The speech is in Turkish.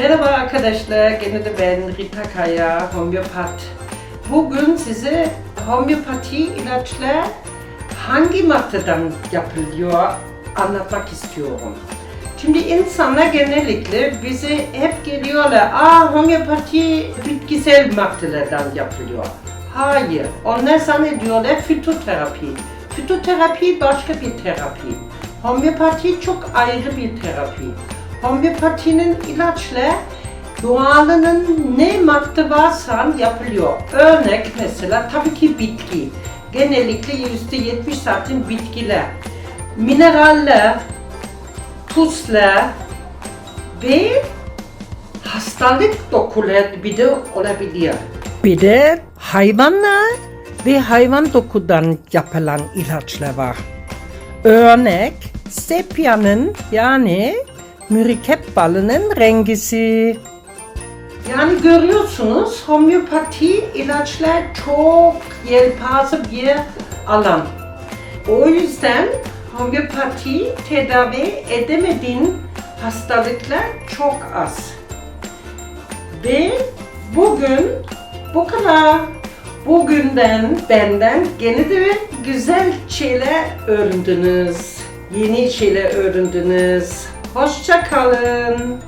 Merhaba arkadaşlar, gene de ben Rita Kaya, homeopat. Bugün size homeopati ilaçlar hangi maddeden yapılıyor anlatmak istiyorum. Şimdi insanlar genellikle bize hep geliyorlar, aa homeopati bitkisel maddelerden yapılıyor. Hayır, onlar zannediyorlar fitoterapi. Fitoterapi başka bir terapi. Homeopati çok ayrı bir terapi. Homeopatinin ilaçla doğalının ne madde varsa yapılıyor. Örnek mesela tabii ki bitki. Genellikle %70 zaten bitkiler. Mineraller, tuzlar ve hastalık dokuları bir de olabilir. Bir de hayvanlar ve hayvan dokudan yapılan ilaçlar var. Örnek sepyanın yani mürekkep rengisi. Yani görüyorsunuz homeopati ilaçlar çok yelpaze bir alan. O yüzden homeopati tedavi edemediğin hastalıklar çok az. Ve bugün bu kadar. Bugünden benden gene de güzel şeyler öğrendiniz. Yeni şeyler öğrendiniz. Hoşça kalın.